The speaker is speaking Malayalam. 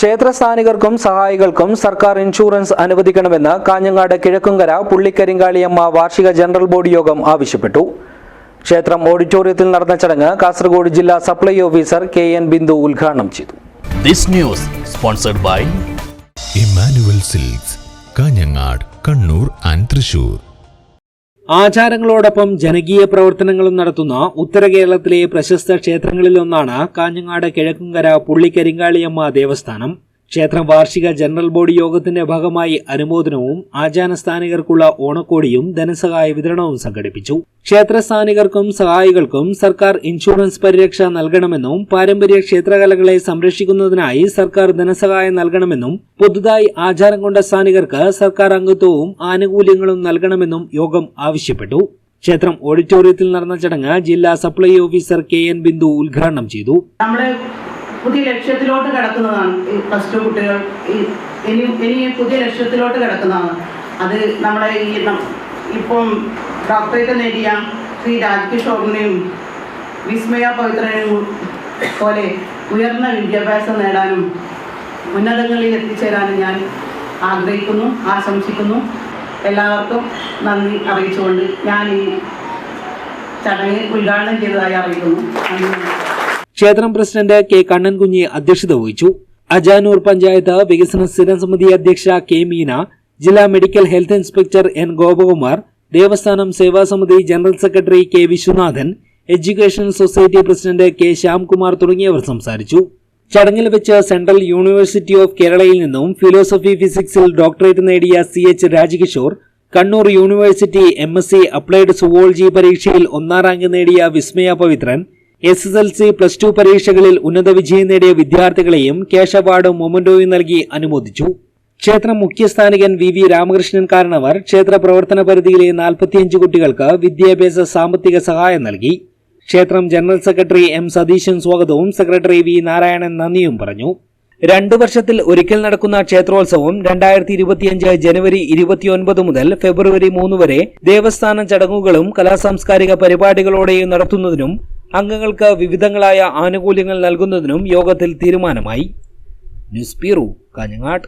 ക്ഷേത്രസ്ഥാനികർക്കും സഹായികൾക്കും സർക്കാർ ഇൻഷുറൻസ് അനുവദിക്കണമെന്ന് കാഞ്ഞങ്ങാട് കിഴക്കുംകര പുള്ളിക്കരിങ്കാളിയമ്മ വാർഷിക ജനറൽ ബോഡി യോഗം ആവശ്യപ്പെട്ടു. ക്ഷേത്രം ഓഡിറ്റോറിയത്തിൽ നടന്ന ചടങ്ങ് കാസർഗോഡ് ജില്ലാ supply officer K N Bindu ഉദ്ഘാടനം ചെയ്തു. This news sponsored by Emmanuel silks Kanhangad Kannur and Thrissur ആചാരങ്ങളോടൊപ്പം ജനകീയ പ്രവർത്തനങ്ങളും നടത്തുന്ന ഉത്തര കേരളത്തിലെ പ്രശസ്ത ക്ഷേത്രങ്ങളിലൊന്നാണ് കാഞ്ഞങ്ങാട് കിഴക്കുംകര പുള്ളിക്കരിങ്കാളിയമ്മ ദേവസ്ഥാനം. ക്ഷേത്രം വാർഷിക ജനറൽ ബോഡി യോഗത്തിന്റെ ഭാഗമായി അനുമോദനവും ആചാരസ്ഥാനികർക്കുള്ള ഓണക്കോടിയും ധനസഹായ വിതരണവും സംഘടിപ്പിച്ചു. ക്ഷേത്രസ്ഥാനികർക്കും സഹായികൾക്കും സർക്കാർ ഇൻഷുറൻസ് പരിരക്ഷ നൽകണമെന്നും പാരമ്പര്യ ക്ഷേത്രകലകളെ സംരക്ഷിക്കുന്നതിനായി സർക്കാർ ധനസഹായം നൽകണമെന്നും പുതുതായി ആചാരം കൊണ്ട സ്ഥാനികർക്ക് സർക്കാർ അംഗത്വവും ആനുകൂല്യങ്ങളും നൽകണമെന്നും യോഗം ആവശ്യപ്പെട്ടു. ക്ഷേത്രം ഓഡിറ്റോറിയത്തിൽ നടന്ന ചടങ്ങ് ജില്ലാ supply officer K N Bindu ഉദ്ഘാടനം ചെയ്തു. പുതിയ ലക്ഷ്യത്തിലോട്ട് കിടക്കുന്നതാണ്. ഈ പ്ലസ് ടു കുട്ടികൾ ഈ ഇനി ഇനി പുതിയ ലക്ഷ്യത്തിലോട്ട് കിടക്കുന്നതാണ്. അത് നമ്മളെ ഈ ഇപ്പം ഡോക്ടറേറ്റ് നേടിയ ശ്രീ രാജ്കിഷോറിനെയും വിസ്മയ പവിത്രനെയും പോലെ ഉയർന്ന വിദ്യാഭ്യാസം നേടാനും ഉന്നതങ്ങളിൽ എത്തിച്ചേരാനും ഞാൻ ആഗ്രഹിക്കുന്നു ആശംസിക്കുന്നു. എല്ലാവർക്കും നന്ദി അറിയിച്ചുകൊണ്ട് ഞാൻ ഈ ചടങ്ങ് ഉദ്ഘാടനം ചെയ്തതായി അറിയിക്കുന്നു. നന്ദി ക്ഷേത്രം പ്രസിഡന്റ് കെ കണ്ണൻകുഞ്ഞി അധ്യക്ഷത വഹിച്ചു. അജാനൂർ പഞ്ചായത്ത് വികസന സ്ഥിരം സമിതി അധ്യക്ഷ കെ മീന ജില്ലാ medical health inspector N Gopakumar ദേവസ്ഥാനം സേവാ സമിതി general secretary K Viswanathan education society president K Shyamkumar തുടങ്ങിയവർ സംസാരിച്ചു. ചടങ്ങിൽ വെച്ച് സെൻട്രൽ യൂണിവേഴ്സിറ്റി ഓഫ് കേരളയിൽ നിന്നും ഫിലോസഫി ഫിസിക്സിൽ ഡോക്ടറേറ്റ് നേടിയ C H Rajakishore Kannur university M S C applied zoology പരീക്ഷയിൽ ഒന്നാം റാങ്ക് നേടിയ Vismaya Pavithran S S L C plus two പരീക്ഷകളിൽ ഉന്നത വിജയം നേടിയ വിദ്യാർത്ഥികളെയും ക്യാഷ് അവാർഡും മൊമന്റോയും നൽകി അനുമോദിച്ചു. ക്ഷേത്ര മുഖ്യസ്ഥാനികൻ വി വി രാമകൃഷ്ണൻ കാരണവർ ക്ഷേത്ര പ്രവർത്തന പരിധിയിലെ നാൽപ്പത്തിയഞ്ച് കുട്ടികൾക്ക് വിദ്യാഭ്യാസ സാമ്പത്തിക സഹായം നൽകി. ക്ഷേത്രം ജനറൽ സെക്രട്ടറി എം സതീശൻ സ്വാഗതവും സെക്രട്ടറി വി നാരായണൻ നന്ദിയും പറഞ്ഞു. രണ്ടു വർഷത്തിൽ ഒരിക്കൽ നടക്കുന്ന ക്ഷേത്രോത്സവം രണ്ടായിരത്തി ഇരുപത്തിയഞ്ച് ജനുവരി ഇരുപത്തിയൊൻപത് മുതൽ ഫെബ്രുവരി മൂന്ന് വരെ ദേവസ്ഥാന ചടങ്ങുകളും കലാസാംസ്കാരിക പരിപാടികളോടെയും നടത്തുന്നതിനും അംഗങ്ങൾക്ക് വിവിധങ്ങളായ ആനുകൂല്യങ്ങൾ നൽകുന്നതിനും യോഗത്തിൽ തീരുമാനമായി. News bureau Kanhangad